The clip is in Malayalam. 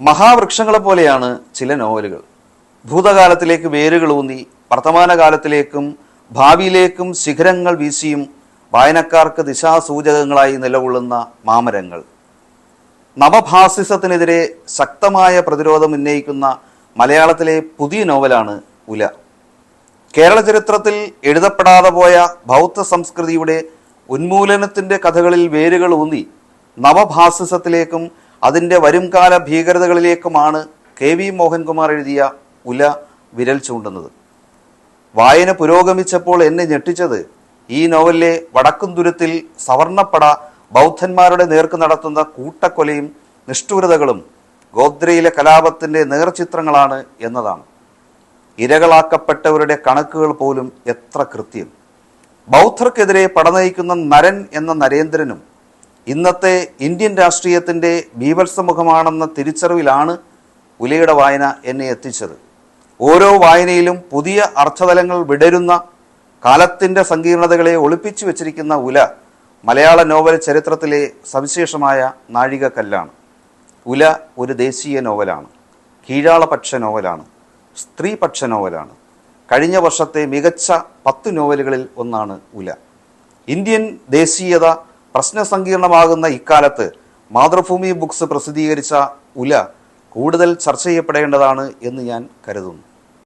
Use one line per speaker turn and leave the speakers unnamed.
മഹാവൃക്ഷങ്ങളെ പോലെയാണ് ചില നോവലുകൾ. ഭൂതകാലത്തിലേക്ക് വേരുകൾ ഊന്നി വർത്തമാനകാലത്തിലേക്കും ഭാവിയിലേക്കും ശിഖരങ്ങൾ വീശിയും വായനക്കാർക്ക് ദിശാസൂചകങ്ങളായി നിലകൊള്ളുന്ന മാമരങ്ങൾ. നവഭാസിസത്തിനെതിരെ ശക്തമായ പ്രതിരോധം ഉന്നയിക്കുന്ന മലയാളത്തിലെ പുതിയ നോവലാണ് ഉല. കേരള ചരിത്രത്തിൽ എഴുതപ്പെടാതെ പോയ ബൗദ്ധ സംസ്കൃതിയുടെ ഉന്മൂലനത്തിന്റെ കഥകളിൽ വേരുകൾ ഊന്നി നവഭാസിസത്തിലേക്കും അതിന്റെ വരുംകാല ഭീകരതകളിലേക്കുമാണ് കെ വി മോഹൻകുമാർ എഴുതിയ ഉല വിരൽ ചൂണ്ടുന്നത്. വായന പുരോഗമിച്ചപ്പോൾ എന്നെ ഞെട്ടിച്ചത് ഈ നോവലിലെ വടക്കുംതുരത്തിൽ സവർണപ്പട ബൗദ്ധന്മാരുടെ നേർക്ക് നടത്തുന്ന കൂട്ടക്കൊലയും നിഷ്ഠൂരതകളും ഗോദ്രയിലെ കലാപത്തിന്റെ നേർചിത്രങ്ങളാണ് എന്നതാണ്. ഇരകളാക്കപ്പെട്ടവരുടെ കണക്കുകൾ പോലും എത്ര കൃത്യം. ബൗദ്ധർക്കെതിരെ പടനയിക്കുന്ന നരൻ എന്ന നരേന്ദ്രനും ഇന്നത്തെ ഇന്ത്യൻ രാഷ്ട്രീയത്തിന്റെ ബീഭത്സമുഖമാണെന്ന തിരിച്ചറിവിലാണ് ഉലയുടെ വായന എന്നെ എത്തിച്ചത്. ഓരോ വായനയിലും പുതിയ അർത്ഥതലങ്ങൾ വിടരുന്ന കാലത്തിന്റെ സങ്കീർണതകളെ ഒളിപ്പിച്ചു വെച്ചിരിക്കുന്ന ഉല മലയാള നോവൽ ചരിത്രത്തിലെ സവിശേഷമായ നാഴികക്കല്ലാണ്. ഉല ഒരു ദേശീയ നോവലാണ്. കീഴാളപക്ഷ നോവലാണ്. സ്ത്രീപക്ഷ നോവലാണ്. കഴിഞ്ഞ വർഷത്തെ മികച്ച പത്ത് നോവലുകളിൽ ഒന്നാണ് ഉല. ഇന്ത്യൻ ദേശീയത പ്രശ്നസങ്കീർണമാകുന്ന ഇക്കാലത്ത് മാതൃഭൂമി ബുക്സ് പ്രസിദ്ധീകരിച്ച ഉല കൂടുതൽ ചർച്ച ചെയ്യപ്പെടേണ്ടതാണ് എന്ന് ഞാൻ കരുതുന്നു.